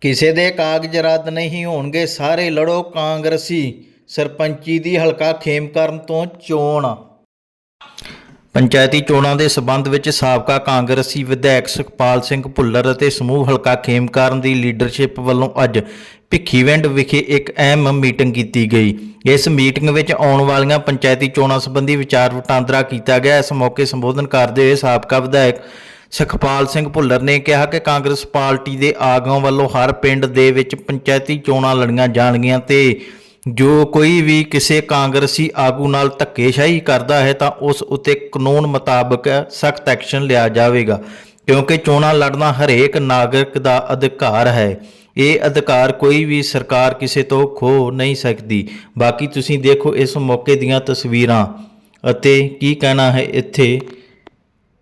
ਕਿਸੇ ਦੇ ਕਾਗਜ਼ ਰੱਦ ਨਹੀਂ ਹੋਣਗੇ, ਸਾਰੇ ਲੜੋ ਕਾਂਗਰਸੀ। ਸਰਪੰਚੀ ਦੀ ਹਲਕਾ ਖੇਮਕਰਨ ਤੋਂ ਚੋਣ। ਪੰਚਾਇਤੀ ਚੋਣਾਂ ਦੇ ਸਬੰਧ ਵਿੱਚ ਸਾਬਕਾ ਕਾਂਗਰਸੀ ਵਿਧਾਇਕ ਸੁਖਪਾਲ ਸਿੰਘ ਭੁੱਲਰ ਅਤੇ ਸਮੂਹ ਹਲਕਾ ਖੇਮਕਰਨ ਦੀ ਲੀਡਰਸ਼ਿਪ ਵੱਲੋਂ ਅੱਜ ਭਿੱਖੀਵਿੰਡ ਵਿਖੇ ਇੱਕ ਅਹਿਮ ਮੀਟਿੰਗ ਕੀਤੀ ਗਈ। ਇਸ ਮੀਟਿੰਗ ਵਿੱਚ ਆਉਣ ਵਾਲੀਆਂ ਪੰਚਾਇਤੀ ਚੋਣਾਂ ਸੰਬੰਧੀ ਵਿਚਾਰ ਵਟਾਂਦਰਾ ਕੀਤਾ ਗਿਆ। ਇਸ ਮੌਕੇ ਸੰਬੋਧਨ ਕਰਦੇ ਹੋਏ ਸਾਬਕਾ ਵਿਧਾਇਕ ਸੁਖਪਾਲ ਸਿੰਘ ਭੁੱਲਰ ਨੇ ਕਿਹਾ ਕਿ ਕਾਂਗਰਸ ਪਾਰਟੀ ਦੇ ਆਗੂਆਂ ਵੱਲੋਂ ਹਰ ਪਿੰਡ ਦੇ ਵਿੱਚ ਪੰਚਾਇਤੀ ਚੋਣਾਂ ਲੜੀਆਂ ਜਾਣਗੀਆਂ ਤੇ ਜੋ ਕੋਈ ਵੀ ਕਿਸੇ ਕਾਂਗਰਸੀ ਆਗੂ ਨਾਲ ਧੱਕੇਸ਼ਾਹੀ ਕਰਦਾ ਹੈ ਤਾਂ ਉਸ ਉੱਤੇ ਕਾਨੂੰਨ ਮੁਤਾਬਕ ਸਖਤ ਐਕਸ਼ਨ ਲਿਆ ਜਾਵੇਗਾ, ਕਿਉਂਕਿ ਚੋਣਾਂ ਲੜਨਾ ਹਰੇਕ ਨਾਗਰਿਕ ਦਾ ਅਧਿਕਾਰ ਹੈ। ਇਹ ਅਧਿਕਾਰ ਕੋਈ ਵੀ ਸਰਕਾਰ ਕਿਸੇ ਤੋਂ ਖੋ ਨਹੀਂ ਸਕਦੀ। ਬਾਕੀ ਤੁਸੀਂ ਦੇਖੋ ਇਸ ਮੌਕੇ ਦੀਆਂ ਤਸਵੀਰਾਂ ਅਤੇ ਕੀ ਕਹਿਣਾ ਹੈ ਇੱਥੇ।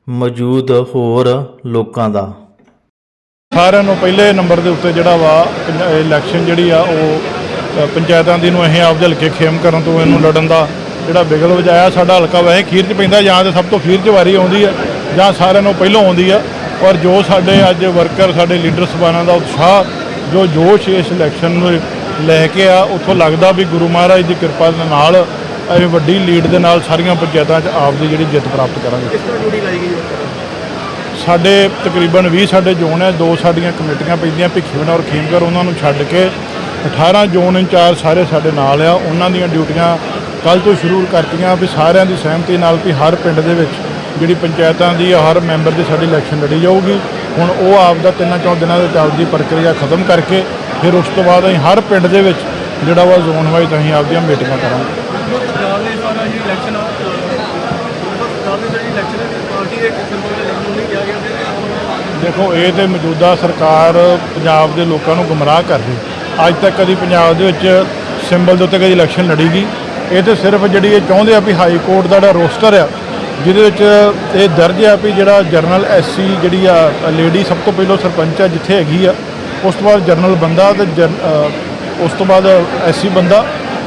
ਮੌਜੂਦ ਹੋਰ ਲੋਕਾਂ ਦਾ। ਸਾਰਿਆਂ ਨੂੰ ਪਹਿਲੇ ਨੰਬਰ ਦੇ ਉੱਤੇ ਜਿਹੜਾ ਵਾ, ਪੰਜ- ਇਲੈਕਸ਼ਨ ਜਿਹੜੀ ਆ, ਉਹ ਪੰਚਾਇਤਾਂ ਦੀ ਨੂੰ ਅਸੀਂ ਆਪਦੇ ਹਲਕੇ ਖੇਮ ਕਰਨ ਤੋਂ ਇਹਨੂੰ ਲੜਨ ਦਾ ਜਿਹੜਾ ਬਿਗਲ ਵਜਾਇਆ, ਸਾਡਾ ਹਲਕਾ ਵੈਸੇ ਖੀਰ 'ਚ ਪੈਂਦਾ, ਜਾਂ ਤੇ ਸਭ ਤੋਂ ਖੀਰ 'ਚ ਵਾਰੀ ਆਉਂਦੀ ਆ, ਜਾਂ ਸਾਰਿਆਂ ਨੂੰ ਪਹਿਲਾਂ ਆਉਂਦੀ ਆ। ਔਰ ਜੋ ਸਾਡੇ ਅੱਜ ਵਰਕਰ ਸਾਡੇ ਲੀਡਰ ਸਬਾਨਾਂ ਦਾ ਉਤਸ਼ਾਹ, ਜੋ ਜੋਸ਼ ਇਸ ਇਲੈਕਸ਼ਨ ਨੂੰ ਲੈ ਕੇ ਆ, ਉੱਥੋਂ ਲੱਗਦਾ ਵੀ ਗੁਰੂ ਮਹਾਰਾਜ ਦੀ ਕਿਰਪਾ ਦੇ ਨਾਲ ਅਸੀਂ ਵੱਡੀ ਲੀਡ ਦੇ ਨਾਲ ਸਾਰੀਆਂ ਪੰਚਾਇਤਾਂ 'ਚ ਆਪਦੀ ਜਿਹੜੀ ਜਿੱਤ ਪ੍ਰਾਪਤ ਕਰਾਂਗੇ। ਸਾਡੇ ਤਕਰੀਬਨ 20 ਸਾਡੇ ਜ਼ੋਨ ਹੈ ਦੋ ਸਾਡੀਆਂ ਕਮੇਟੀਆਂ ਪੈਂਦੀਆਂ ਭਿੱਖੀਵਿੰਡ ਔਰ ਖੇਮਗਰ ਉਹਨਾਂ ਨੂੰ ਛੱਡ ਕੇ 18 ਜ਼ੋਨ ਇੰਚਾਰਜ ਸਾਰੇ ਸਾਡੇ ਨਾਲ ਆ। ਉਹਨਾਂ ਦੀਆਂ ਡਿਊਟੀਆਂ ਕੱਲ ਤੋਂ ਸ਼ੁਰੂ ਕਰਤੀਆਂ ਵੀ ਸਾਰਿਆਂ ਦੀ ਸਹਿਮਤੀ ਨਾਲ ਵੀ ਹਰ ਪਿੰਡ ਦੇ ਵਿੱਚ ਜਿਹੜੀ ਪੰਚਾਇਤਾਂ ਦੀ ਹਰ ਮੈਂਬਰ ਦੀ ਸਾਡੀ ਇਲੈਕਸ਼ਨ ਲੜੀ ਜਾਊਗੀ। ਹੁਣ ਉਹ ਆਪ ਦਾ ਤਿੰਨਾਂ ਚੌਂ ਦਿਨਾਂ ਦੇ ਚੱਲਦੀ ਪ੍ਰਕਿਰਿਆ ਖਤਮ ਕਰਕੇ ਫਿਰ ਉਸ ਤੋਂ ਬਾਅਦ ਅਸੀਂ ਹਰ ਪਿੰਡ ਦੇ ਵਿੱਚ ਜਿਹੜਾ ਵਾ ਜ਼ੋਨ ਵਾਈਜ਼ ਅਸੀਂ ਆਪਦੀਆਂ ਮੀਟਿੰਗਾਂ ਕਰਾਂਗੇ ਪੰਜਾਬ ਦੇ ਇਸ ਵਾਰ ਜਿਹੜੀ ਇਲੈਕਸ਼ਨ ਆ ਇਲੈਕਸ਼ਨ ਹੈ ਪਾਰਟੀ ਦੇ ਸਿੰਬਲ ਦੇ ਨਹੀਂ ਕਿਹਾ ਗਿਆ ਤੇ ਦੇਖੋ, ਇਹ ਤੇ ਮੌਜੂਦਾ ਸਰਕਾਰ ਪੰਜਾਬ ਦੇ ਲੋਕਾਂ ਨੂੰ ਗੁੰਮਰਾਹ ਕਰ ਰਹੀ। ਅੱਜ ਤੱਕ ਕਦੀ ਪੰਜਾਬ ਦੇ ਵਿੱਚ ਸਿੰਬਲ ਦੇ ਉੱਤੇ ਕਦੀ ਇਲੈਕਸ਼ਨ ਲੜੀ ਗਈ ਇਹ ਤੇ ਸਿਰਫ ਜਿਹੜੀ ਇਹ ਚਾਹੁੰਦੇ ਆ ਵੀ ਹਾਈ ਕੋਰਟ ਦਾ ਜਿਹੜਾ ਰੋਸਟਰ ਆ, ਜਿਹਦੇ ਵਿੱਚ ਇਹ ਦਰਜ ਆ ਵੀ ਜਿਹੜਾ ਜਰਨਲ ਐਸਸੀ ਜਿਹੜੀ ਆ, ਲੇਡੀ ਸਭ ਤੋਂ ਪਹਿਲਾਂ ਸਰਪੰਚ ਆ ਜਿੱਥੇ ਹੈਗੀ ਆ, ਉਸ ਤੋਂ ਬਾਅਦ ਜਰਨਲ ਬੰਦਾ ਤੇ ਜਰ- ਉਸ ਤੋਂ ਬਾਅਦ ਐਸਸੀ ਬੰਦਾ,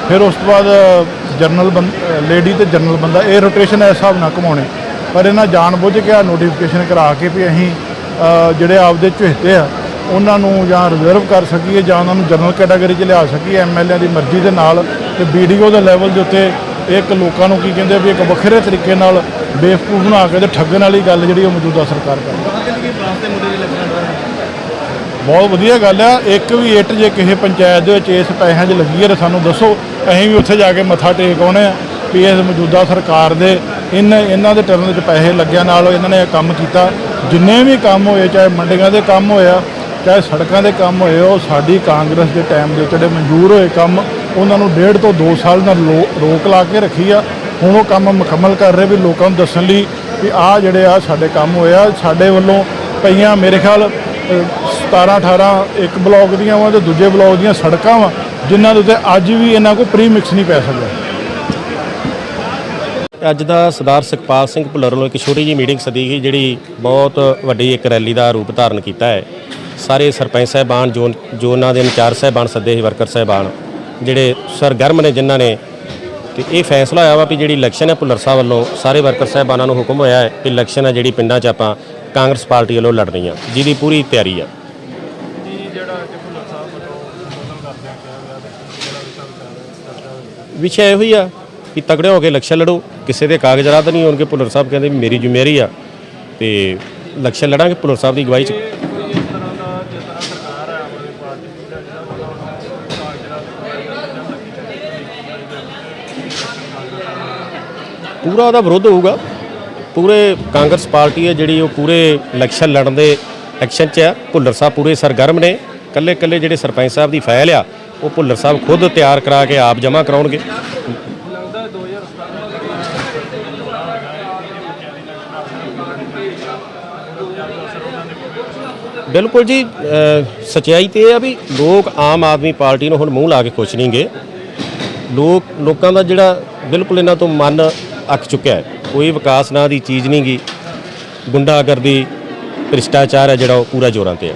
ਫਿਰ ਉਸ ਤੋਂ ਬਾਅਦ ਜਰਨਲ ਲੇਡੀ ਤੇ ਜਰਨਲ ਬੰਦਾ। ਇਹ ਰੋਟੇਸ਼ਨ ਇਸ ਹਿਸਾਬ ਨਾਲ ਘੁਮਾਉਣੇ। ਪਰ ਇਹਨਾਂ ਜਾਣਬੁੱਝ ਕੇ ਆ ਨੋਟੀਫਿਕੇਸ਼ਨ ਕਰਾ ਕੇ ਵੀ ਅਸੀਂ ਜਿਹੜੇ ਆਪਦੇ ਝੁਹਤੇ ਆ ਉਹਨਾਂ ਨੂੰ ਜਾਂ ਰਿਜ਼ਰਵ ਕਰ ਸਕੀਏ ਜਾਂ ਉਹਨਾਂ ਨੂੰ ਜਨਰਲ ਕੈਟਾਗਰੀ 'ਚ ਲਿਆ ਸਕੀਏ ਐਮਐਲਏ ਦੀ ਮਰਜ਼ੀ ਦੇ ਨਾਲ ਤੇ ਵੀਡੀਓ ਦੇ ਲੈਵਲ ਦੇ ਉੱਤੇ ਇੱਕ ਲੋਕਾਂ ਨੂੰ ਕੀ ਕਹਿੰਦੇ ਵੀ ਇੱਕ ਵੱਖਰੇ ਤਰੀਕੇ ਨਾਲ ਬੇਵਕੂਫ ਬਣਾ ਕੇ ਤੇ ਠੱਗਣ ਵਾਲੀ ਗੱਲ ਜਿਹੜੀ ਉਹ ਮੌਜੂਦਾ ਸਰਕਾਰ ਕਰ ਰਹੇ ਬਹੁਤ ਵਧੀਆ ਗੱਲ ਆ ਇੱਕ ਵੀ ਇੱਟ ਜੇ ਕਿਸੇ ਪੰਚਾਇਤ ਦੇ ਵਿੱਚ ਇਸ ਪੈਸਿਆਂ 'ਚ ਲੱਗੀ ਹੈ ਤਾਂ ਸਾਨੂੰ ਦੱਸੋ ਅਸੀਂ ਵੀ ਉੱਥੇ ਜਾ ਕੇ ਮੱਥਾ ਟੇਕ ਆਉਣੇ ਆ ਵੀ ਇਸ ਮੌਜੂਦਾ ਸਰਕਾਰ ਦੇ ਇਨ ਇਹਨਾਂ ਦੇ ਟਰਮ ਵਿੱਚ ਪੈਸੇ ਲੱਗਿਆ, ਨਾਲ ਇਹਨਾਂ ਨੇ ਇਹ ਕੰਮ ਕੀਤਾ। ਜਿੰਨੇ ਵੀ ਕੰਮ ਹੋਏ, ਚਾਹੇ ਮੰਡੀਆਂ ਦੇ ਕੰਮ ਹੋਇਆ, ਚਾਹੇ ਸੜਕਾਂ ਦੇ ਕੰਮ ਹੋਏ, ਉਹ ਸਾਡੀ ਕਾਂਗਰਸ ਦੇ ਟਾਈਮ ਦੇ ਵਿੱਚ ਜਿਹੜੇ ਮਨਜ਼ੂਰ ਹੋਏ ਕੰਮ, ਉਹਨਾਂ ਨੂੰ ਡੇਢ ਤੋਂ 2 ਸਾਲ ਦਾ ਲੋ- ਰੋਕ ਲਾ ਕੇ ਰੱਖੀ ਆ। ਹੁਣ ਉਹ ਕੰਮ ਮੁਕੰਮਲ ਕਰ ਰਹੇ ਵੀ ਲੋਕਾਂ ਨੂੰ ਦੱਸਣ ਲਈ ਵੀ ਆਹ ਜਿਹੜੇ ਆ ਸਾਡੇ ਕੰਮ ਹੋਇਆ ਸਾਡੇ ਵੱਲੋਂ ਪਈਆਂ ਮੇਰੇ ਖਿਆਲ 17 18 ਇੱਕ ਬਲਾਕ ਦੀਆਂ ਵਾ ਤੇ ਦੂਜੇ ਬਲਾਕ ਦੀਆਂ ਸੜਕਾਂ ਵਾ, ਜਿਨ੍ਹਾਂ ਦੇ ਉੱਤੇ ਅੱਜ ਵੀ ਇਹਨਾਂ ਕੋਲ ਪ੍ਰੀ ਮਿਕਸ ਨਹੀਂ ਪੈ ਸਕਦਾ। ਅੱਜ ਦਾ ਸਰਦਾਰ ਸੁਖਪਾਲ ਸਿੰਘ ਭੁੱਲਰ ਵੱਲੋਂ ਇੱਕ ਛੋਟੀ ਜਿਹੀ ਮੀਟਿੰਗ ਸੱਦੀ ਗਈ ਜਿਹੜੀ ਬਹੁਤ ਵੱਡੀ ਇੱਕ ਰੈਲੀ ਦਾ ਰੂਪ ਧਾਰਨ ਕੀਤਾ ਹੈ। ਸਾਰੇ ਸਰਪੰਚ ਸਾਹਿਬਾਨ ਜੋਨ ਜੋਨਾਂ ਦੇ ਇੰਚਾਰਜ ਸਾਹਿਬਾਨ ਸੱਦੇ ਸੀ ਵਰਕਰ ਸਾਹਿਬਾਨ ਜਿਹੜੇ ਸਰਗਰਮ ਨੇ ਜਿਨ੍ਹਾਂ ਨੇ ਤੇ ਇਹ ਫੈਸਲਾ ਹੋਇਆ ਵਾ ਵੀ ਜਿਹੜੀ ਇਲੈਕਸ਼ਨ ਹੈ ਭੁੱਲਰ ਸਾਹਿਬ ਵੱਲੋਂ ਸਾਰੇ ਵਰਕਰ ਸਾਹਿਬਾਨਾਂ ਨੂੰ ਹੁਕਮ ਹੋਇਆ ਹੈ ਕਿ ਇਲੈਕਸ਼ਨ ਹੈ ਜਿਹੜੀ ਪਿੰਡਾਂ 'ਚ ਆਪਾਂ ਕਾਂਗਰਸ ਪਾਰਟੀ ਵੱਲੋਂ ਲੜਨੀ ਆ ਜਿਹਦੀ ਪੂਰੀ ਤਿਆਰੀ ਆ। ਵਿਸ਼ਾ ਇਹੋ ਹੀ ਆ ਕਿ ਤਗੜੇ ਹੋ ਕੇ ਇਲੈਕਸ਼ਨ ਲੜੋ, ਕਿਸੇ ਦੇ ਕਾਗਜ਼ ਰੱਦ ਨਹੀਂ ਹੋਣਗੇ ਭੁੱਲਰ ਸਾਹਿਬ ਕਹਿੰਦੇ ਮੇਰੀ ਜ਼ਿੰਮੇਵਾਰੀ ਆ। ਤੇ ਇਲੈਕਸ਼ਨ ਲੜਾਂਗੇ, ਭੁੱਲਰ ਸਾਹਿਬ ਦੀ ਅਗਵਾਈ 'ਚ। ਪੂਰਾ ਉਹਦਾ ਵਿਰੋਧ ਹੋਊਗਾ। ਪੂਰੇ ਕਾਂਗਰਸ ਪਾਰਟੀ ਹੈ ਜਿਹੜੀ ਉਹ ਪੂਰੇ ਇਲੈਕਸ਼ਨ ਲੜਨ ਦੇ ਐਕਸ਼ਨ 'ਚ ਆ। ਭੁੱਲਰ ਸਾਹਿਬ ਪੂਰੇ ਸਰਗਰਮ ਨੇ। ਕੱਲੇ ਕੱਲੇ ਜਿਹੜੇ ਸਰਪੰਚ ਸਾਹਿਬ ਦੀ ਫਾਈਲ ਆ, ਉਹ ਭੁੱਲਰ ਸਾਹਿਬ ਖੁਦ ਤਿਆਰ ਕਰਾ ਕੇ ਆਪ ਜਮ੍ਹਾਂ ਕਰਾਉਣਗੇ। ਬਿਲਕੁਲ ਜੀ ਅ, ਸੱਚਾਈ ਤੇ ਇਹ ਆ ਵੀ ਲੋਕ ਆਮ ਆਦਮੀ ਪਾਰਟੀ ਨੂੰ ਹੁਣ ਮੂੰਹ ਲਾ ਕੇ ਖੁਸ਼ ਨਹੀਂਗੇ। ਲੋਕ ਲੋਕਾਂ ਦਾ ਜਿਹੜਾ ਬਿਲਕੁਲ ਇਹਨਾਂ ਤੋਂ ਮਨ ਅੱਕ ਚੁੱਕਿਆ ਹੈ ਕੋਈ ਵਿਕਾਸ ਨਾਂ ਦੀ ਚੀਜ਼ ਨਹੀਂਗੀ। ਗੁੰਡਾਗਰਦੀ ਭ੍ਰਿਸ਼ਟਾਚਾਰ ਹੈ ਜਿਹੜਾ ਉਹ ਪੂਰਾ ਜ਼ੋਰਾਂ ਤੇ ਹੈ।